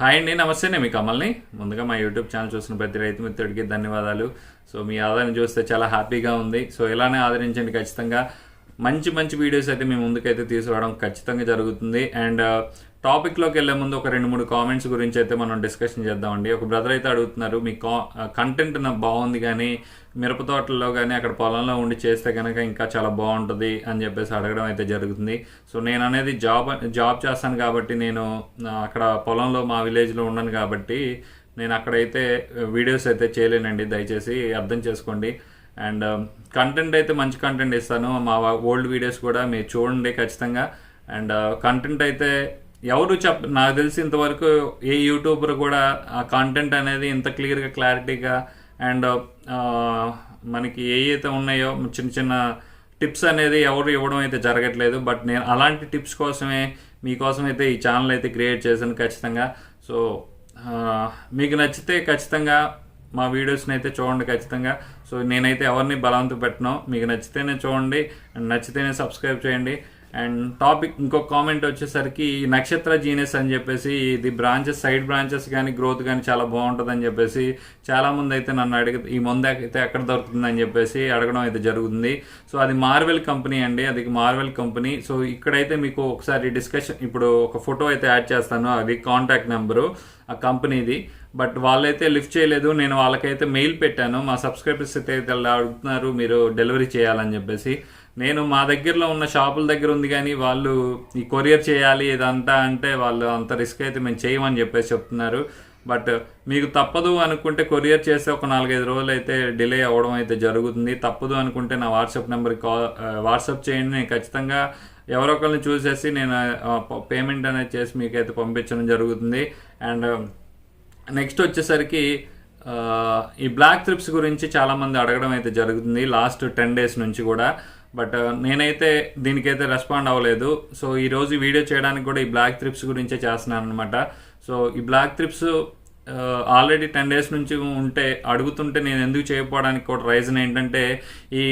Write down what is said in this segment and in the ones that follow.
Hi అండి నమస్తే నేను మీ కమల్ని. ముందుగా మా యూట్యూబ్ ఛానల్ చూసిన ప్రతి రైతు మిత్రుడికి ధన్యవాదాలు. సో మీ ఆదరణ చూస్తే చాలా హ్యాపీగా ఉంది. సో ఇలానే ఆదరించండి ఖచ్చితంగా. మంచి మంచి వీడియోస్ అయితే మేము ముందుకైతే తీసుకురావడం ఖచ్చితంగా జరుగుతుంది. అండ్ uh, టాపిక్లోకి వెళ్ళే ముందు ఒక రెండు మూడు కామెంట్స్ గురించి అయితే మనం డిస్కషన్ చేద్దామండి. ఒక బ్రదర్ అయితే అడుగుతున్నారు మీ కా కంటెంట్ నాకు బాగుంది కానీ మిరప తోటల్లో కానీ అక్కడ పొలంలో ఉండి చేస్తే కనుక ఇంకా చాలా బాగుంటుంది అని చెప్పేసి అడగడం అయితే జరుగుతుంది. సో నేను అనేది జాబ్ జాబ్ చేస్తాను కాబట్టి నేను అక్కడ పొలంలో మా విలేజ్లో ఉన్నాను కాబట్టి నేను అక్కడైతే uh, వీడియోస్ అయితే చేయలేనండి. దయచేసి అర్థం చేసుకోండి. అండ్ um, కంటెంట్ అయితే మంచి కంటెంట్ ఇస్తాను. మా ఓల్డ్ వీడియోస్ కూడా మీరు చూడండి ఖచ్చితంగా. అండ్ uh, కంటెంట్ అయితే ఎవరు చెప్ నాకు తెలిసి ఇంతవరకు ఏ యూట్యూబర్ కూడా ఆ కంటెంట్ అనేది ఇంత క్లియర్గా క్లారిటీగా అండ్ uh, మనకి ఏవైతే అయితే ఉన్నాయో చిన్న చిన్న టిప్స్ అనేది ఎవరు ఇవ్వడం అయితే జరగట్లేదు. బట్ నేను అలాంటి టిప్స్ కోసమే మీకోసం అయితే ఈ ఛానల్ అయితే క్రియేట్ చేశాను ఖచ్చితంగా. సో uh, మీకు నచ్చితే ఖచ్చితంగా మా వీడియోస్ని అయితే చూడండి ఖచ్చితంగా. సో నేనైతే ఎవరిని బలవంత పెట్టను. మీకు నచ్చితేనే చూడండి అండ్ నచ్చితేనే సబ్స్క్రైబ్ చేయండి. అండ్ టాపిక్ ఇంకొక కామెంట్ వచ్చేసరికి ఈ నక్షత్ర జీనియస్ అని చెప్పేసి ఇది బ్రాంచెస్ సైడ్ బ్రాంచెస్ కానీ గ్రోత్ కానీ చాలా బాగుంటుంది అని చెప్పేసి చాలామంది అయితే నన్ను అడిగి ఈ మందు అయితే ఎక్కడ దొరుకుతుంది అని చెప్పేసి అడగడం అయితే జరుగుతుంది. సో అది మార్వెల్ కంపెనీ అండి. అది మార్వెల్ కంపెనీ సో ఇక్కడైతే మీకు ఒకసారి డిస్కషన్ ఇప్పుడు ఒక ఫోటో అయితే యాడ్ చేస్తాను. అది కాంటాక్ట్ నెంబరు ఆ కంపెనీది బట్ వాళ్ళైతే లిఫ్ట్ చేయలేదు. నేను వాళ్ళకైతే మెయిల్ పెట్టాను. మా సబ్స్క్రైబర్స్ అయితే అడుగుతున్నారు మీరు డెలివరీ చేయాలని చెప్పేసి. నేను మా దగ్గరలో ఉన్న షాపుల దగ్గర ఉంది కానీ వాళ్ళు ఈ కొరియర్ చేయాలి ఇదంతా అంటే వాళ్ళు అంత రిస్క్ అయితే మేము చేయమని చెప్పేసి చెప్తున్నారు. బట్ మీకు తప్పదు అనుకుంటే కొరియర్ చేస్తే ఒక నాలుగైదు రోజులు అయితే డిలే అవ్వడం అయితే జరుగుతుంది. తప్పదు అనుకుంటే నా వాట్సాప్ నెంబర్కి కాల్ వాట్సాప్ చేయండి. నేను ఖచ్చితంగా ఎవరో ఒకరిని చూసేసి నేను పేమెంట్ అనేది చేసి మీకైతే పంపించడం జరుగుతుంది. అండ్ నెక్స్ట్ వచ్చేసరికి ఈ బ్లాక్ త్రిప్స్ గురించి చాలామంది అడగడం అయితే జరుగుతుంది. లాస్ట్ టెన్ డేస్ నుంచి కూడా. బట్ uh, నేనైతే దీనికైతే రెస్పాండ్ అవ్వలేదు. సో ఈరోజు ఈ వీడియో చేయడానికి కూడా ఈ బ్లాక్ త్రిప్స్ గురించే చేస్తున్నాను అనమాట సో ఈ black thrips already ten days నుంచి ఉంటే అడుగుతుంటే నేను ఎందుకు చేయకపోవడానికి కూడా రీజన్ ఏంటంటే ఈ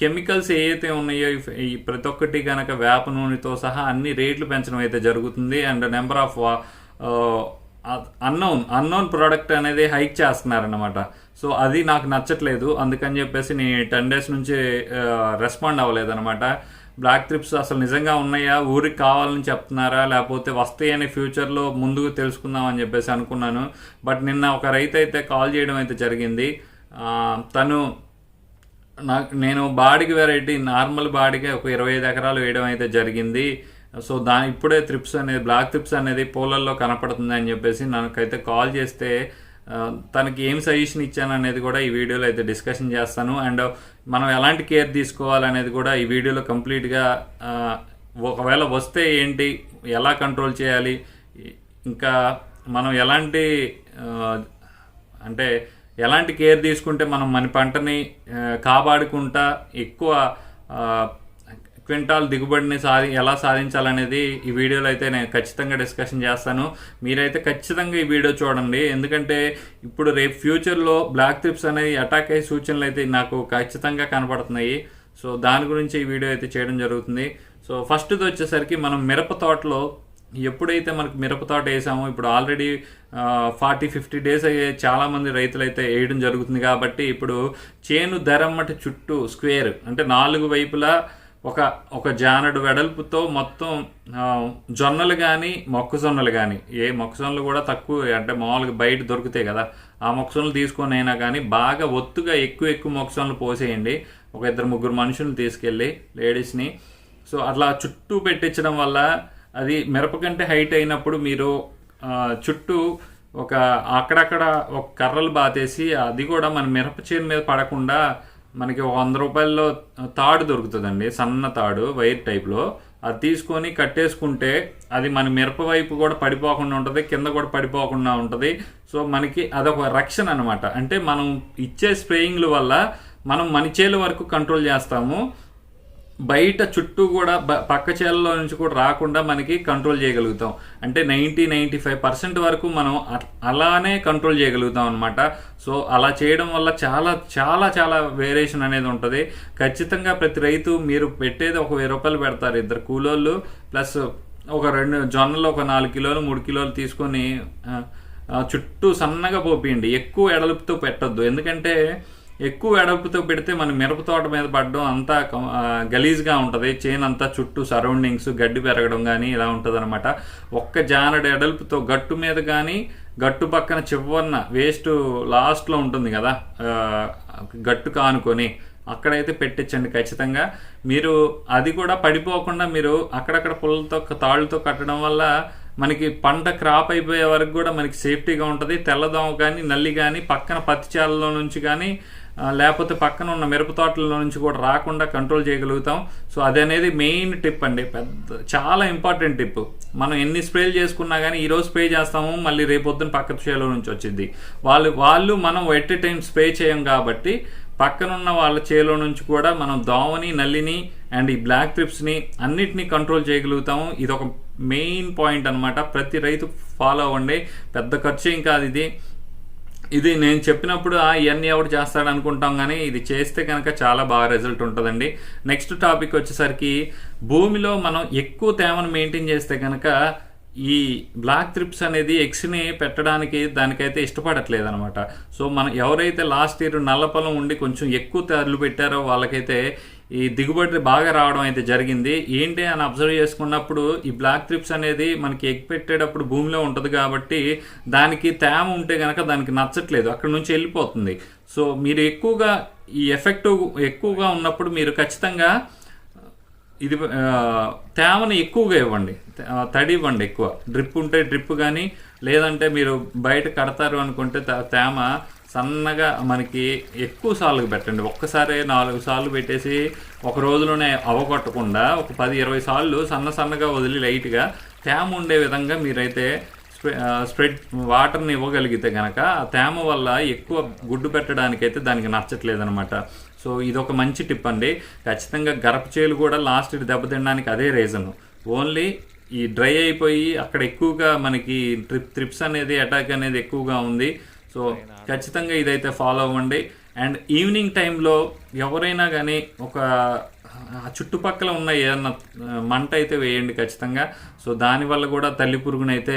కెమికల్స్ ఏవైతే ఉన్నాయో ఈ- ఈ ప్రతి ఒక్కటి కనుక వేప నూనెతో సహా అన్ని రేట్లు పెంచడం అయితే జరుగుతుంది. And number of unknown unknown product అనేది హైక్ చేస్తున్నారనమాట సో అది నాకు నచ్చట్లేదు. అందుకని చెప్పేసి నేను టెన్ డేస్ నుంచి రెస్పాండ్ అవ్వలేదు అనమాట బ్లాక్ ట్రిప్స్ అసలు నిజంగా ఉన్నాయా? ఊరికి కావాలని చెప్తున్నారా? లేకపోతే వస్తాయని ఫ్యూచర్లో ముందుకు తెలుసుకుందాం అని చెప్పేసి అనుకున్నాను. బట్ నిన్న ఒక రైతు అయితే కాల్ చేయడం అయితే జరిగింది. తను నాకు నేను బాడికి వెరైటీ నార్మల్ బాడికి ఒక ఇరవై ఐదు ఎకరాలు వేయడం అయితే జరిగింది. సో దాని ఇప్పుడే త్రిప్స్ అనేది బ్లాక్ త్రిప్స్ అనేది పోలల్లో కనపడుతుంది అని చెప్పేసి నాకైతే కాల్ చేస్తే తనకి ఏం సజెషన్ ఇచ్చాను అనేది కూడా ఈ వీడియోలో అయితే డిస్కషన్ చేస్తాను. అండ్ మనం ఎలాంటి కేర్ తీసుకోవాలనేది కూడా ఈ వీడియోలో కంప్లీట్గా ఒకవేళ వస్తే ఏంటి ఎలా కంట్రోల్ చేయాలి ఇంకా మనం ఎలాంటి అంటే ఎలాంటి కేర్ తీసుకుంటే మనం మన పంటని కాపాడుకుంటా ఎక్కువ క్వింటాల్ దిగుబడిని సాధి ఎలా సాధించాలనేది ఈ వీడియోలో అయితే నేను ఖచ్చితంగా డిస్కషన్ చేస్తాను. మీరైతే ఖచ్చితంగా ఈ వీడియో చూడండి. ఎందుకంటే ఇప్పుడు రేపు ఫ్యూచర్లో బ్లాక్ త్రిప్స్ అనేది అటాక్ అయ్యే సూచనలు అయితే నాకు ఖచ్చితంగా కనపడుతున్నాయి. సో దాని గురించి ఈ వీడియో అయితే చేయడం జరుగుతుంది. సో ఫస్ట్ది వచ్చేసరికి మనం మిరప తోటలో ఎప్పుడైతే మనకు మిరప తోట వేసామో ఇప్పుడు ఆల్రెడీ ఫార్టీ ఫిఫ్టీ డేస్ అయ్యే చాలామంది రైతులు అయితే వేయడం జరుగుతుంది కాబట్టి ఇప్పుడు చేను ధరమ్మటి చుట్టూ స్క్వేర్ అంటే నాలుగు వైపులా ఒక ఒక జానడు వెడల్పుతో మొత్తం జొన్నలు కానీ మొక్కజొన్నలు కానీ ఏ మొక్కజొన్నలు కూడా తక్కువ అంటే మామూలుగా బయట దొరుకుతాయి కదా ఆ మొక్కజొన్నలు తీసుకొని అయినా కానీ బాగా ఒత్తుగా ఎక్కువ ఎక్కువ మొక్కజొన్నలు పోసేయండి. ఒక ఇద్దరు ముగ్గురు మనుషులు తీసుకెళ్ళి లేడీస్ని. సో అట్లా చుట్టూ పెట్టించడం వల్ల అది మిరప కంటే హైట్ అయినప్పుడు మీరు చుట్టూ ఒక అక్కడక్కడ ఒక కర్రలు బాతేసి అది కూడా మన మిరప చేను మీద పడకుండా మనకి ఒక వంద రూపాయల్లో తాడు దొరుకుతుందండి సన్న తాడు వైర్ టైప్లో. అది తీసుకొని కట్టేసుకుంటే అది మన మిరప వైపు కూడా పడిపోకుండా ఉంటుంది కింద కూడా పడిపోకుండా ఉంటుంది. సో మనకి అదొక రక్షణ అనమాట అంటే మనం ఇచ్చే స్ప్రేయింగ్ల వల్ల మనం మన చేలు వరకు కంట్రోల్ చేస్తాము. బయట చుట్టూ కూడా పక్క చేలలో నుంచి కూడా రాకుండా మనకి కంట్రోల్ చేయగలుగుతాం. అంటే నైంటీ నైంటీ ఫైవ్ పర్సెంట్ వరకు మనం అలానే కంట్రోల్ చేయగలుగుతాం అనమాట సో అలా చేయడం వల్ల చాలా చాలా చాలా వేరియేషన్ అనేది ఉంటుంది. ఖచ్చితంగా ప్రతి రైతు మీరు పెట్టేది ఒక వెయ్యి రూపాయలు పెడతారు ఇద్దరు కూలోళ్ళు. ప్లస్ ఒక రెండు జొన్నలు ఒక నాలుగు కిలోలు మూడు కిలోలు తీసుకొని చుట్టూ సన్నగా పోపియండి. ఎక్కువ ఎడలుపుతో పెట్టొద్దు. ఎందుకంటే ఎక్కువ ఎడల్పుతో పెడితే మన మిరప తోట మీద పడడం అంతా గలీజ్గా ఉంటుంది. చేను అంతా చుట్టూ సరౌండింగ్స్ గడ్డి పెరగడం కానీ ఇలా ఉంటుంది అనమాట ఒక్క జానడు ఎడల్పుతో గట్టు మీద కానీ గట్టు పక్కన చివరన వేస్ట్ లాస్ట్లో ఉంటుంది కదా గట్టు కానుకొని అక్కడైతే పెట్టించండి ఖచ్చితంగా. మీరు అది కూడా పడిపోకుండా మీరు అక్కడక్కడ పుల్లతో తాళ్ళతో కట్టడం వల్ల మనకి పంట క్రాప్ అయిపోయే వరకు కూడా మనకి సేఫ్టీగా ఉంటుంది. తెల్లదోమ కానీ నల్లి కానీ పక్కన పత్తి చేలలో నుంచి కానీ లేకపోతే పక్కన ఉన్న మిరప తోటల నుంచి కూడా రాకుండా కంట్రోల్ చేయగలుగుతాం. సో అది అనేది మెయిన్ టిప్ అండి. పెద్ద చాలా ఇంపార్టెంట్ టిప్ మనం ఎన్ని స్ప్రేలు చేసుకున్నా కానీ ఈరోజు స్ప్రే చేస్తాము మళ్ళీ రేపొద్దున పక్క చేలో నుంచి వచ్చింది. వాళ్ళు వాళ్ళు మనం ఎట్ టైం స్ప్రే చేయం కాబట్టి పక్కనున్న వాళ్ళ చేలో నుంచి కూడా మనం దోమని నల్లిని అండ్ ఈ బ్లాక్ ట్రిప్స్ని అన్నిటినీ కంట్రోల్ చేయగలుగుతాము. ఇది ఒక మెయిన్ పాయింట్ అన్నమాట. ప్రతి రైతు ఫాలో అవ్వండి. పెద్ద ఖర్చు ఏం కాదు ఇది. ఇది నేను చెప్పినప్పుడు ఇవన్నీ ఎవడు చేస్తాడు అనుకుంటాం కానీ ఇది చేస్తే కనుక చాలా బాగా రిజల్ట్ ఉంటుందండి. నెక్స్ట్ టాపిక్ వచ్చేసరికి భూమిలో మనం ఎక్కువ తేమను మెయింటైన్ చేస్తే కనుక ఈ బ్లాక్ త్రిప్స్ అనేది ఎగ్స్ని పెట్టడానికి దానికైతే ఇష్టపడట్లేదు అనమాట సో మనం ఎవరైతే లాస్ట్ ఇయర్ నల్ల పొలం ఉండి కొంచెం ఎక్కువ తరలు పెట్టారో వాళ్ళకైతే ఈ దిగుబడి బాగా రావడం అయితే జరిగింది. ఏంటి అని అబ్జర్వ్ చేసుకున్నప్పుడు ఈ బ్లాక్ త్రిప్స్ అనేది మనకి ఎగ్ పెట్టేటప్పుడు భూమిలో ఉంటుంది కాబట్టి దానికి తేమ ఉంటే కనుక దానికి నచ్చట్లేదు. అక్కడ నుంచి వెళ్ళిపోతుంది. సో మీరు ఎక్కువగా ఈ ఎఫెక్ట్ ఎక్కువగా ఉన్నప్పుడు మీరు ఖచ్చితంగా ఇది తేమను ఎక్కువగా ఇవ్వండి. తడి ఇవ్వండి ఎక్కువ. డ్రిప్ ఉంటే డ్రిప్ కానీ లేదంటే మీరు బయట కడతారు అనుకుంటే త- తేమ సన్నగా మనకి ఎక్కువ సార్లు పెట్టండి. ఒక్కసారి నాలుగు సార్లు పెట్టేసి ఒక రోజులోనే అవగొట్టకుండా ఒక పది ఇరవై సార్లు సన్న సన్నగా వదిలి లైట్గా తేమ ఉండే విధంగా మీరైతే స్ప్రె స్ప్రెడ్ వాటర్ని ఇవ్వగలిగితే కనుక ఆ తేమ వల్ల ఎక్కువ గుడ్డు పెట్టడానికి అయితే దానికి నచ్చట్లేదనమాట సో ఇది ఒక మంచి టిప్ అండి. ఖచ్చితంగా గరప చేలు కూడా లాస్ట్ దెబ్బతినడానికి అదే రీజన్ ఓన్లీ ఈ డ్రై అయిపోయి అక్కడ ఎక్కువగా మనకి ట్రిప్ ట్రిప్స్ అనేది అటాక్ అనేది ఎక్కువగా ఉంది. సో ఖచ్చితంగా ఇదైతే ఫాలో అవ్వండి. అండ్ ఈవినింగ్ టైంలో ఎవరైనా కానీ ఒక ఆ చుట్టుపక్కల ఉన్న ఏదన్నా మంట అయితే వేయండి ఖచ్చితంగా. సో దానివల్ల కూడా తల్లి పురుగునైతే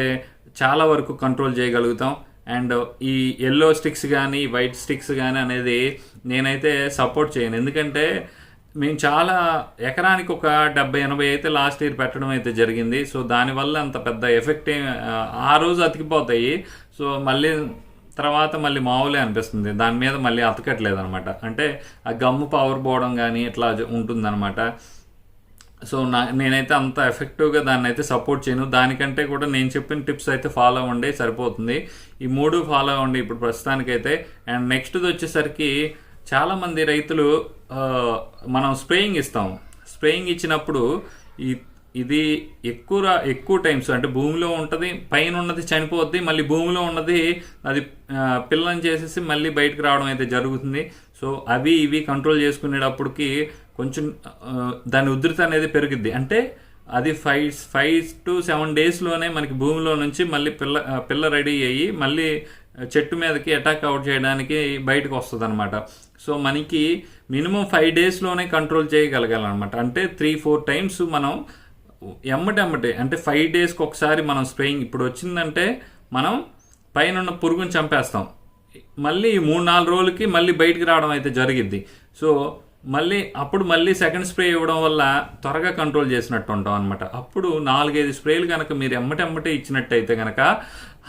చాలా వరకు కంట్రోల్ చేయగలుగుతాం. అండ్ ఈ ఎల్లో స్టిక్స్ కానీ వైట్ స్టిక్స్ కానీ అనేది నేనైతే సపోర్ట్ చేయను. ఎందుకంటే మేము చాలా ఎకరానికి ఒక డెబ్బై ఎనభై అయితే లాస్ట్ ఇయర్ పెట్టడం అయితే జరిగింది. సో దానివల్ల అంత పెద్ద ఎఫెక్ట్ ఏం ఆ రోజు అతికిపోతాయి. సో మళ్ళీ తర్వాత మళ్ళీ మామూలే అనిపిస్తుంది. దాని మీద మళ్ళీ అతకట్లేదు అనమాట అంటే ఆ గమ్ము పవర్ పోవడం కానీ ఇట్లా ఉంటుందన్నమాట సో నా నేనైతే అంత ఎఫెక్టివ్గా దాన్ని అయితే సపోర్ట్ చేయను. దానికంటే కూడా నేను చెప్పిన టిప్స్ అయితే ఫాలో అవ్వండి సరిపోతుంది. ఈ మూడు ఫాలో అవ్వండి ఇప్పుడు ప్రస్తుతానికైతే. అండ్ నెక్స్ట్ది వచ్చేసరికి చాలామంది రైతులు మనం స్ప్రేయింగ్ ఇస్తాం. స్ప్రేయింగ్ ఇచ్చినప్పుడు ఈ ఇది ఎక్కువ రా- ఎక్కువ టైమ్స్ అంటే భూమిలో ఉంటుంది పైన ఉన్నది చనిపోద్ది మళ్ళీ భూమిలో ఉన్నది అది పిల్లని చేసేసి మళ్ళీ బయటకు రావడం అయితే జరుగుతుంది. సో అవి ఇవి కంట్రోల్ చేసుకునేటప్పటికి కొంచెం దాని ఉధృతి అనేది పెరుగుద్ది. అంటే అది ఫైవ్ ఫైవ్ టు సెవెన్ డేస్లోనే మనకి భూమిలో నుంచి మళ్ళీ పిల్ల పిల్ల రెడీ అయ్యి మళ్ళీ చెట్టు మీదకి అటాక్ అవుట్ చేయడానికి బయటకు వస్తుంది అనమాట సో మనకి మినిమం ఫైవ్ డేస్లోనే కంట్రోల్ చేయగలగాలన్నమాట. అంటే త్రీ ఫోర్ టైమ్స్ మనం ఎమ్మటెమ్మటే అంటే ఫైవ్ డేస్కి ఒకసారి మనం స్ప్రేయింగ్ ఇప్పుడు వచ్చిందంటే మనం పైన ఉన్న పురుగుని చంపేస్తాం. మళ్ళీ మూడు నాలుగు రోజులకి మళ్ళీ బయటికి రావడం అయితే జరిగిద్ది. సో మళ్ళీ అప్పుడు మళ్ళీ సెకండ్ స్ప్రే ఇవ్వడం వల్ల త్వరగా కంట్రోల్ చేసినట్టు ఉంటాం అనమాట అప్పుడు నాలుగైదు స్ప్రేలు కనుక మీరు ఎమ్మటెమ్మటే ఇచ్చినట్టయితే కనుక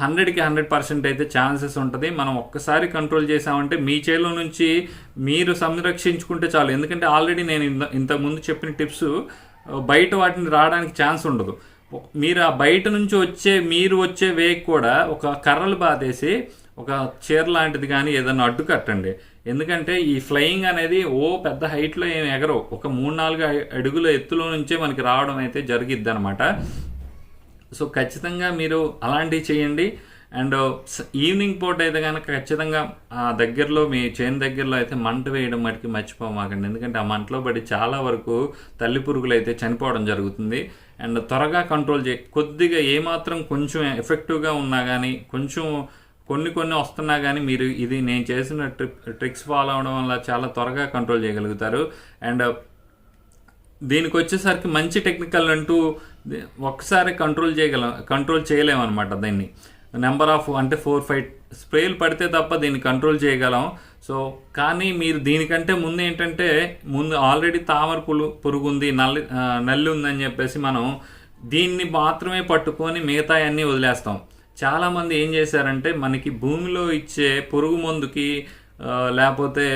హండ్రెడ్కి హండ్రెడ్ పర్సెంట్ అయితే ఛాన్సెస్ ఉంటుంది. మనం ఒక్కసారి కంట్రోల్ చేసామంటే మీ చేలో నుంచి మీరు సంరక్షించుకుంటే చాలు. ఎందుకంటే ఆల్రెడీ నేను ఇంత ఇంతకుముందు చెప్పిన టిప్స్ బయట వాటిని రావడానికి ఛాన్స్ ఉండదు. మీరు ఆ బయట నుంచి వచ్చే మీరు వచ్చే వేక్ కూడా ఒక కర్రలు బాధేసి ఒక చీర లాంటిది కానీ ఏదైనా అడ్డు కట్టండి. ఎందుకంటే ఈ ఫ్లయింగ్ అనేది ఓ పెద్ద హైట్లో ఏం ఎగరవు. ఒక మూడు నాలుగు అడుగుల ఎత్తులో నుంచే మనకి రావడం అయితే జరిగిద్ది అనమాట సో ఖచ్చితంగా మీరు అలాంటివి చేయండి. అండ్ ఈవినింగ్ పూట అయితే కనుక ఖచ్చితంగా ఆ దగ్గరలో మీ చేను దగ్గరలో అయితే మంట వేయడం మటుకి మర్చిపోమాకండి. ఎందుకంటే ఆ మంటలో పడి చాలా వరకు తల్లి పురుగులు అయితే చనిపోవడం జరుగుతుంది. అండ్ త్వరగా కంట్రోల్ చే కొద్దిగా ఏమాత్రం కొంచెం ఎఫెక్టివ్గా ఉన్నా కానీ కొంచెం కొన్ని కొన్ని వస్తున్నా కానీ మీరు ఇది నేను చేసిన ట్రిప్ ట్రిక్స్ ఫాలో అవడం వల్ల చాలా త్వరగా కంట్రోల్ చేయగలుగుతారు. అండ్ దీనికి వచ్చేసరికి మంచి టెక్నికల్ అంటూ ఒకసారి ఒక్కసారి కంట్రోల్ చేయగలం కంట్రోల్ చేయలేము అనమాట దీన్ని. నెంబర్ ఆఫ్ అంటే ఫోర్ ఫైవ్ స్ప్రేలు పడితే తప్ప దీన్ని కంట్రోల్ చేయగలం. సో కానీ మీరు దీనికంటే ముందు ఏంటంటే ముందు ఆల్రెడీ తామర పులు పురుగు ఉంది నల్లి నల్లి ఉందని చెప్పేసి మనం దీన్ని మాత్రమే పట్టుకొని మిగతా అన్నీ వదిలేస్తాం. చాలామంది ఏం చేశారంటే మనకి భూమిలో ఇచ్చే పురుగు మందుకి లేకపోతే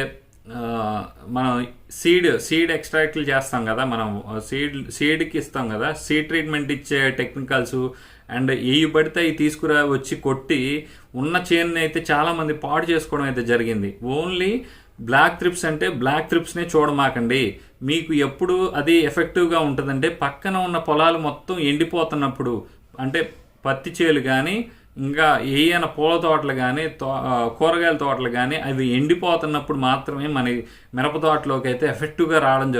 మనం సీడ్ సీడ్ ఎక్స్ట్రాక్ట్లు చేస్తాం కదా మనం సీడ్ సీడ్కి ఇస్తాం కదా సీడ్ ట్రీట్మెంట్ ఇచ్చే టెక్నికల్స్ అండ్ ఏవి పడితే అవి తీసుకురా వచ్చి కొట్టి ఉన్న చేన్ని అయితే చాలామంది పాడు చేసుకోవడం అయితే జరిగింది. ఓన్లీ బ్లాక్ త్రిప్స్ అంటే బ్లాక్ త్రిప్స్నే చూడమాకండి మీకు ఎప్పుడు అది ఎఫెక్టివ్గా ఉంటుందంటే పక్కన ఉన్న పొలాలు మొత్తం ఎండిపోతున్నప్పుడు అంటే పత్తి చేలు కానీ ఇంకా ఏయైనా పూల తోటలు కానీ తో కూరగాయల తోటలు కానీ అవి ఎండిపోతున్నప్పుడు మాత్రమే మన మిరప తోటలోకి అయితే ఎఫెక్టివ్గా రావడం జరుగుతుంది